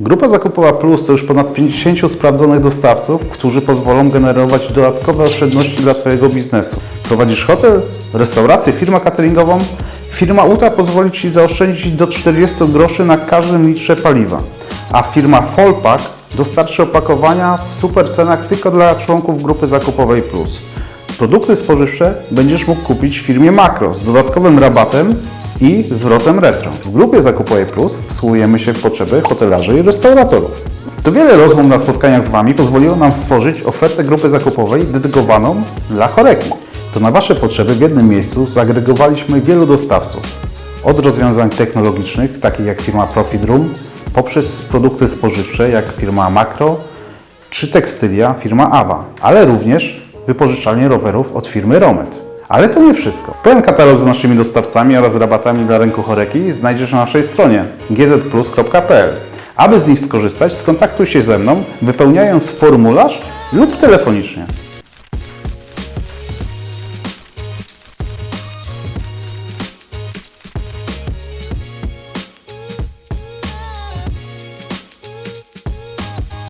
Grupa zakupowa Plus to już ponad 50 sprawdzonych dostawców, którzy pozwolą generować dodatkowe oszczędności dla Twojego biznesu. Prowadzisz hotel, restaurację, firmę cateringową? Firma Ultra pozwoli Ci zaoszczędzić do 40 groszy na każdym litrze paliwa, a firma Folpak dostarczy opakowania w super cenach tylko dla członków grupy zakupowej Plus. Produkty spożywcze będziesz mógł kupić w firmie Makro z dodatkowym rabatem i zwrotem retro. W grupie zakupowej Plus wsłuchujemy się w potrzeby hotelarzy i restauratorów. To wiele rozmów na spotkaniach z Wami pozwoliło nam stworzyć ofertę grupy zakupowej dedykowaną dla choreki. To na Wasze potrzeby w jednym miejscu zagregowaliśmy wielu dostawców. Od rozwiązań technologicznych, takich jak firma Profit Room, poprzez produkty spożywcze, jak firma Makro, czy tekstylia firma Awa, ale również wypożyczalnie rowerów od firmy Romet. Ale to nie wszystko. Pełen katalog z naszymi dostawcami oraz rabatami dla rynku choreki znajdziesz na naszej stronie gzplus.pl. Aby z nich skorzystać, skontaktuj się ze mną, wypełniając formularz lub telefonicznie.